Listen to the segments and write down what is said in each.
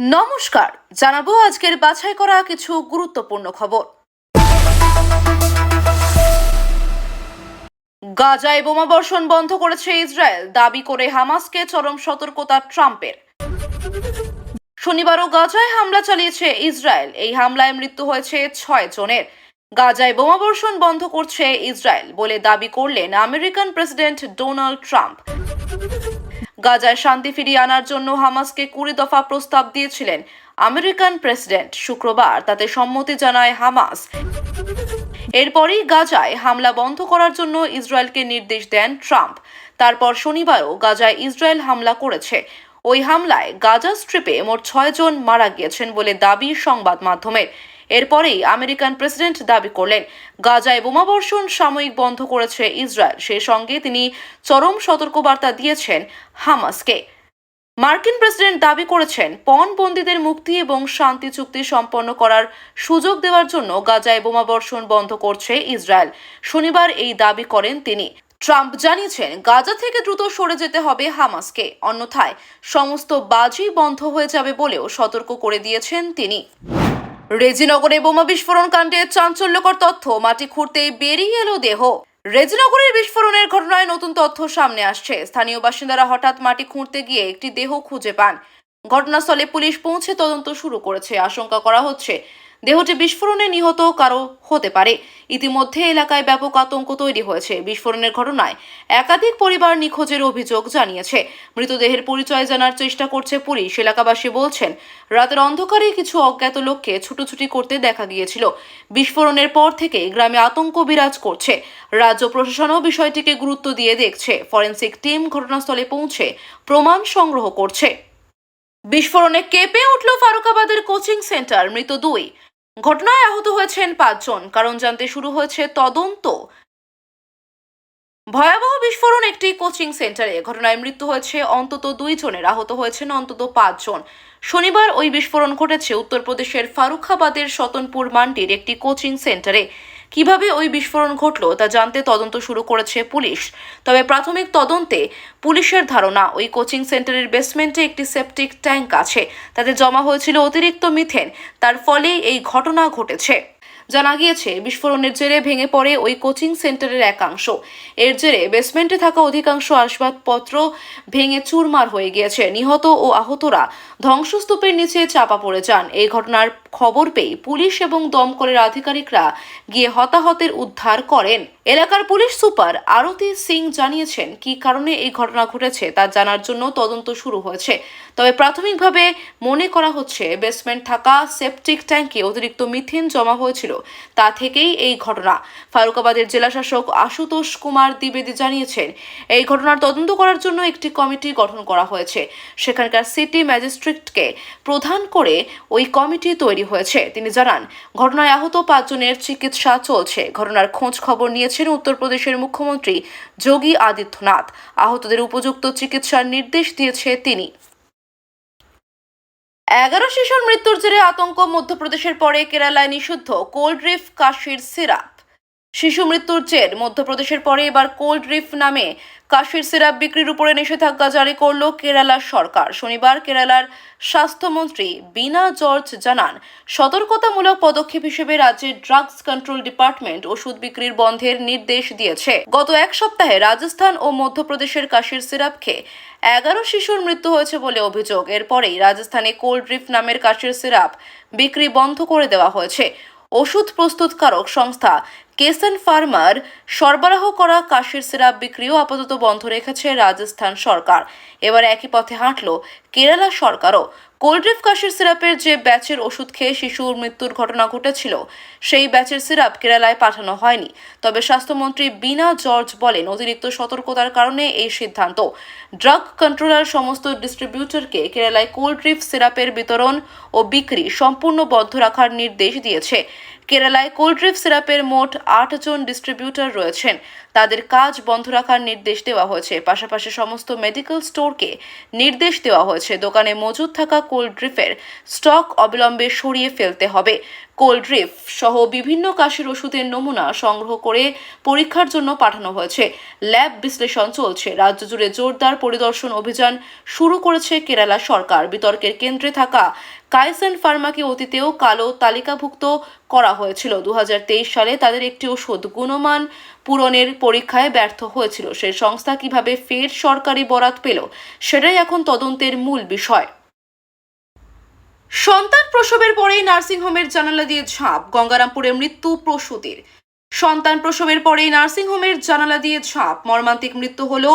নমস্কার, জানাব আজকের বাছাই করা কিছু গুরুত্বপূর্ণ খবর। গাজায় বোমাবর্ষণ বন্ধ করেছে ইসরায়েল, দাবি করে হামাসকে চরম সতর্কতা ট্রাম্পের। শনিবারও গাজায় হামলা চালিয়েছে ইসরায়েল, এই হামলায় মৃত্যু হয়েছে ছয় জনের। গাজায় বোমাবর্ষণ বন্ধ করছে ইসরায়েল বলে দাবি করলেন আমেরিকান প্রেসিডেন্ট ডোনাল্ড ট্রাম্প। গাজায় শান্তি ফিরিয়ে আনার জন্য হামাসকে কুড়ি দফা প্রস্তাব দিয়েছিলেন আমেরিকান প্রেসিডেন্ট। শুক্রবার তাতে সম্মতি জানায় হামাস। এরপরই গাজায় হামলা বন্ধ করার জন্য ইসরায়েলকে নির্দেশ দেন ট্রাম্প। তারপর শনিবারও গাজায় ইসরায়েল হামলা করেছে। ওই হামলায় গাজা স্ট্রিপে মোট ছয় জন মারা গিয়েছেন বলে দাবি সংবাদ মাধ্যমের। এরপরেই আমেরিকান প্রেসিডেন্ট দাবি করলেন, গাজায় বোমাবর্ষণ সাময়িক বন্ধ করেছে ইসরায়েল। সেই সঙ্গে তিনি চরম সতর্কবার্তা দিয়েছেন হামাসকে। মার্কিন প্রেসিডেন্ট দাবি করেছেন, পণবন্দীদের মুক্তি এবং শান্তি চুক্তি সম্পন্ন করার সুযোগ দেওয়ার জন্য গাজায় বোমাবর্ষণ বন্ধ করছে ইসরায়েল। শনিবার এই দাবি করেন তিনি। ট্রাম্প জানিয়েছেন, গাজা থেকে দ্রুত সরে যেতে হবে হামাসকে, অন্যথায় সমস্ত বাজি বন্ধ হয়ে যাবে বলেও সতর্ক করে দিয়েছেন তিনি। রেজিনগরে বোমা বিস্ফোরণ কাণ্ডে চাঞ্চল্যকর তথ্য, মাটি খুঁড়তে বেরিয়ে এলো দেহ। রেজিনগরের বিস্ফোরণের ঘটনায় নতুন তথ্য সামনে আসছে। স্থানীয় বাসিন্দারা হঠাৎ মাটি খুঁড়তে গিয়ে একটি দেহ খুঁজে পান। ঘটনাস্থলে পুলিশ পৌঁছে তদন্ত শুরু করেছে। আশঙ্কা করা হচ্ছে দেহটি বিস্ফোরণে নিহত কারও হতে পারে। ইতিমধ্যে এলাকায় ব্যাপক আতঙ্ক তৈরি হয়েছে। বিস্ফোরণের ঘটনায় একাধিক পরিবার নিখোঁজের অভিযোগ জানিয়েছে। মৃতদেহের পরিচয় জানার চেষ্টা করছে পুলিশ। এলাকাবাসী বলছেন, রাতের অন্ধকারে কিছু অজ্ঞাত লোককে ছুটোছুটি করতে দেখা গিয়েছিল। বিস্ফোরণের পর থেকে গ্রামে আতঙ্ক বিরাজ করছে। রাজ্য প্রশাসনও বিষয়টিকে গুরুত্ব দিয়ে দেখছে। ফরেন্সিক টিম ঘটনাস্থলে পৌঁছে প্রমাণ সংগ্রহ করছে। বিস্ফোরণে কেঁপে উঠল ফারুকাবাদের কোচিং সেন্টার। মৃত দুই ঘটনায় আহত হয়েছেন পাঁচজন। কারণ জানতে শুরু হয়েছে তদন্ত। ভয়াবহ বিস্ফোরণ একটি কোচিং সেন্টারে। ঘটনায় মৃত্যু হয়েছে অন্তত দুই জনের আহত হয়েছেন অন্তত পাঁচজন। শনিবার ওই বিস্ফোরণ ঘটেছে উত্তরপ্রদেশের ফারুখাবাদের সতনপুর মান্ডির একটি কোচিং সেন্টারে। কীভাবে ওই বিস্ফোরণ ঘটল তা জানতে তদন্ত শুরু করেছে পুলিশ। তবে প্রাথমিক তদন্তে পুলিশের ধারণা, ওই কোচিং সেন্টারের বেসমেন্টে একটি সেপটিক ট্যাঙ্ক আছে। তাতে জমা হয়েছিল অতিরিক্ত মিথেন। তার ফলেই এই ঘটনা ঘটেছে। জানা গিয়েছে, বিস্ফোরণের জেরে ভেঙে পড়ে ওই কোচিং সেন্টারের একাংশ। এর জেরে বেসমেন্টে থাকা অধিকাংশ আসবাবপত্র ভেঙে চুরমার হয়ে গিয়েছে। নিহত ও আহতরা ধ্বংসস্তূপের নিচে চাপা পড়ে যান। এই ঘটনার খবর পেয়ে পুলিশ এবং দমকলের আধিকারিকরা গিয়ে হতাহতের উদ্ধার করেন। এলাকার পুলিশ সুপার আরতি সিং জানিয়েছেন, কী কারণে এই ঘটনা ঘটেছে তা জানার জন্য তদন্ত শুরু হয়েছে। তবে প্রাথমিকভাবে মনে করা হচ্ছে, বেসমেন্ট থাকা সেপটিক ট্যাঙ্কে অতিরিক্ত মিথেন জমা হয়েছিল। তা থেকেই এই ঘটনা। ফারুকাবাদের জেলাশাসক আশুতোষ কুমার দ্বিবেদী জানিয়েছেন, এই ঘটনার তদন্ত করার জন্য একটি কমিটি গঠন করা হয়েছে। সেখানকার সিটি ম্যাজিস্ট্রেটকে প্রধান করে ওই কমিটি তৈরি হয়েছে। তিনি জানান, ঘটনায় আহত পাঁচজনের চিকিৎসা চলছে। ঘটনার খোঁজ খবর নিয়েছেন উত্তরপ্রদেশের মুখ্যমন্ত্রী যোগী আদিত্যনাথ। আহতদের উপযুক্ত চিকিৎসার নির্দেশ দিয়েছে তিনি। এগারো শিশুর মৃত্যুর জেরে আতঙ্ক, মধ্যপ্রদেশের পরে কেরালায় নিষিদ্ধ। কোল্ড রিফ কাশির সিরাপ। শিশু মৃত্যুর জের। মধ্যপ্রদেশের পরে এবার কোল্ড রিফ নামে কাশির সিরাপ বিক্রির উপরে নিষেধাজ্ঞা জারি করল কেরালা সরকার। শনিবার কেরালার স্বাস্থ্যমন্ত্রী বিনা জর্জ জানান, সতর্কতামূলক পদক্ষেপ হিসেবে রাজ্যের ড্রাগস কন্ট্রোল ডিপার্টমেন্ট ওষুধ বিক্রির বন্ধের নির্দেশ দিয়েছে। গত এক সপ্তাহে রাজস্থান ও মধ্যপ্রদেশের কাশির সিরাপ খেয়ে এগারো শিশুর মৃত্যু হয়েছে বলে অভিযোগ। এরপরেই রাজস্থানে কোল্ড রিফ নামের কাশির সিরাপ বিক্রি বন্ধ করে দেওয়া হয়েছে। ওষুধ প্রস্তুতকারক সংস্থা কেসেন ফার্মার সরবরাহ করা কাশির সিরাপ বিক্রিও আপাতত বন্ধ রেখেছে রাজস্থান সরকার। এবার একই পথে হাঁটল কেরালা সরকারও। কোল্ড্রিফ কাশির সিরাপের যে ব্যাচের ওষুধ খেয়ে শিশুর মৃত্যুর ঘটনা ঘটেছিল, সেই ব্যাচের সিরাপ কেরালায় পাঠানো হয়নি। তবে স্বাস্থ্যমন্ত্রী বিনা জর্জ বলেন, অতিরিক্ত সতর্কতার কারণে এই সিদ্ধান্ত। ড্রাগ কন্ট্রোলার সমস্ত ডিস্ট্রিবিউটরকে কেরালায় কোল্ড্রিফ সিরাপের বিতরণ ও বিক্রি সম্পূর্ণ বন্ধ রাখার নির্দেশ দিয়েছে। কেরালায় কোল্ড্রিফ সিরাপের মোট আট জন ডিস্ট্রিবিউটর রয়েছেন। তাদের কাজ বন্ধ রাখার নির্দেশ দেওয়া হয়েছে। পাশাপাশি সমস্ত মেডিকেল স্টোরকে নির্দেশ দেওয়া হয়েছে। দোকানে মজুদ থাকা কোল্ড ড্রিফের স্টক অবিলম্বে সরিয়ে ফেলতে হবে। কোল্ড ড্রিফ সহ বিভিন্ন কাশির ওষুধের নমুনা সংগ্রহ করে পরীক্ষার জন্য পাঠানো হয়েছে। ল্যাব বিশ্লেষণ চলছে। রাজ্য জুড়ে জোরদার পরিদর্শন অভিযান শুরু করেছে কেরালা সরকার। বিতর্কের কেন্দ্রে থাকা কাইসেন ফার্মাকে অতীতেও কালো তালিকাভুক্ত করা হয়েছিল। দু হাজার তেইশ সালে তাদের একটি ওষুধ গুণমান পূরণের পরীক্ষায় ব্যর্থ হয়েছিল। সেই সংস্থা কীভাবে ফের সরকারি বরাত পেল, সেটাই এখন তদন্তের মূল বিষয়। সন্তান প্রসবের পরেই নার্সিংহোমের জানালা দিয়ে ঝাঁপ গঙ্গারামপুরে মৃত্যু প্রসূতির। সন্তান প্রসবের পরেই নার্সিংহোমের জানালা দিয়ে ঝাঁপ, মর্মান্তিক মৃত্যু হল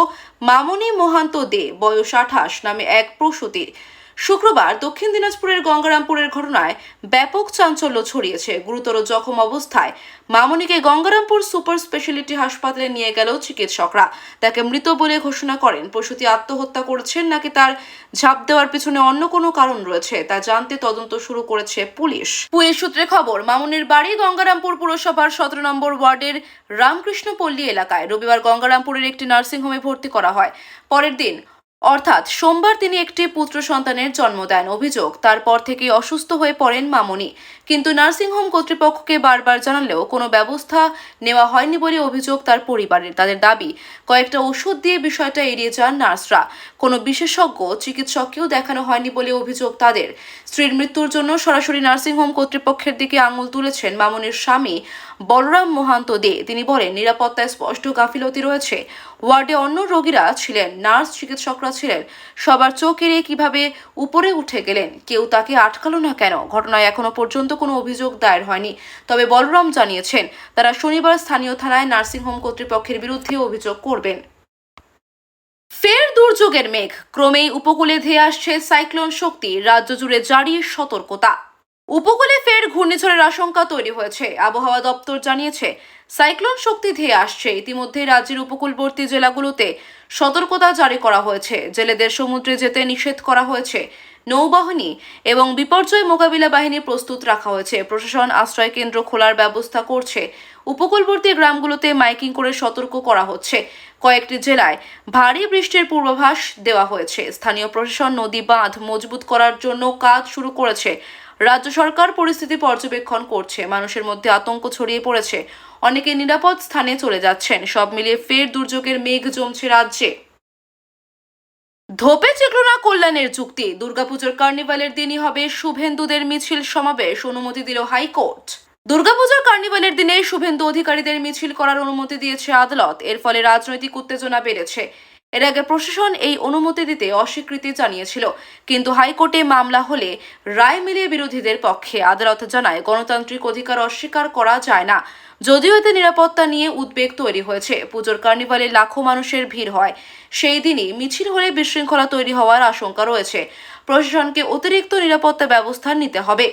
মামনি মোহান্ত দে, বয়স আঠাশ, নামে এক প্রসূতির। শুক্রবার দক্ষিণ দিনাজপুরের গঙ্গারামপুরের ঘটনায় ব্যাপক চাঞ্চল্য ছড়িয়েছে। গুরুতর জখম অবস্থায় মামনিকে গঙ্গারামপুর সুপার স্পেশালিটি হাসপাতালে নিয়ে গেল চিকিৎসকরা। তাকে মৃত বলে ঘোষণা করেন। প্রসূতি আত্মহত্যা করেছেন নাকি তার ঝাঁপ দেওয়ার পিছনে অন্য কোনো কারণ রয়েছে তা জানতে তদন্ত শুরু করেছে পুলিশ। পুলিশ সূত্রে খবর, মামুনির বাড়ি গঙ্গারামপুর পুরসভার সতেরো নম্বর ওয়ার্ডের রামকৃষ্ণপল্লী এলাকায়। রবিবার গঙ্গারামপুরের একটি নার্সিংহোমে ভর্তি করা হয়। পরের দিন অর্থাৎ সোমবার তিনি একটি পুত্র সন্তানের জন্ম দেন, অভিযোগ। তারপর থেকে অসুস্থ হয়ে পড়েন মামনি। কিন্তু নার্সিংহোম কর্তৃপক্ষকে বারবার জানালেও কোনো ব্যবস্থা নেওয়া হয়নি বলে অভিযোগ তার পরিবারের। তাদের দাবি, কয়েকটা ওষুধ দিয়ে বিষয়টা এড়িয়ে যান নার্সরা। কোনো বিশেষজ্ঞ, চিকিৎসককেও দেখানো হয়নি বলে অভিযোগ তাদের। স্ত্রীর মৃত্যুর জন্য সরাসরি নার্সিংহোম কর্তৃপক্ষের দিকে আঙুল তুলেছেন মামনির স্বামী বলরাম মহান্ত দে। তিনি বলেন, নিরাপত্তায় স্পষ্ট গাফিলতি রয়েছে। ওয়ার্ডে অন্য রোগীরা ছিলেন, নার্স চিকিৎসকরা ছিলেন। সবার চোখ এড়িয়ে কীভাবে উপরে উঠে গেলেন, কেউ তাকে আটকালো না কেন? ঘটনায় এখনও পর্যন্ত কোনো অভিযোগ দায়ের হয়নি। তবে বলরাম জানিয়েছেন, তারা শনিবার স্থানীয় থানায় নার্সিংহোম কর্তৃপক্ষের বিরুদ্ধে অভিযোগ করবেন। ফের দুর্যোগের মেঘ। ক্রমেই উপকূলে ধেয়ে আসছে সাইক্লোন শক্তি। রাজ্য জুড়ে জারি সতর্কতা। উপকূলে ফের ঘূর্ণিঝড়ের আশঙ্কা তৈরি হয়েছে। আবহাওয়া দপ্তর জানিয়েছে, সাইক্লোন শক্তি ধেয়ে আসছে। ইতিমধ্যে রাজ্যের উপকূলবর্তী জেলাগুলোতে সতর্কতা জারি করা হয়েছে। জেলেদের সমুদ্রে যেতে নিষেধ করা হয়েছে। নৌবাহিনী এবং বিপর্যয় মোকাবিলা বাহিনী প্রস্তুত রাখা হয়েছে। প্রশাসন আশ্রয় কেন্দ্র খোলার ব্যবস্থা করছে। উপকূলবর্তী গ্রামগুলোতে মাইকিং করে সতর্ক করা হচ্ছে। কয়েকটি জেলায় ভারী বৃষ্টির পূর্বাভাস দেওয়া হয়েছে। স্থানীয় প্রশাসন নদী বাঁধ মজবুত করার জন্য কাজ শুরু করেছে। রাজ্য সরকার পরিস্থিতি পর্যবেক্ষণ করছে। মানুষের মধ্যে আতঙ্ক ছড়িয়ে পড়েছে। অনেকে নিরাপদ স্থানে চলে যাচ্ছেন। সব মিলিয়ে ফের দুর্যোগের মেঘ জমছে রাজ্যে। ধোপে চিত্রনা কল্যাণের চুক্তি। দুর্গাপুজোর কার্নিভালের দিনই হবে শুভেন্দুদের মিছিল সমাবেশ, অনুমতি দিল হাইকোর্ট। দুর্গাপুজোর কার্নিভালের দিনে শুভেন্দু অধিকারীদের মিছিল করার অনুমতি দিয়েছে আদালত। এর ফলে রাজনৈতিক উত্তেজনা বেড়েছে। এর আগে প্রশাসন এই অনুমতি দিতে অস্বীকৃতি জানিয়েছিল। কিন্তু হাইকোর্টে মামলা হলে রায় মিলিয়ে বিরোধীদের পক্ষে। আদালত জানায়, গণতান্ত্রিক অধিকার অস্বীকার করা যায় না। যদিও এতে নিরাপত্তা নিয়ে উদ্বেগ তৈরি হয়েছে, পুজোর কার্নিভালে লাখো মানুষের ভিড় হয়। সেই দিনই মিছিল হলে বিশৃঙ্খলা তৈরি হওয়ার আশঙ্কা রয়েছে। প্রশাসনকে অতিরিক্ত নিরাপত্তা ব্যবস্থা নিতে হবে।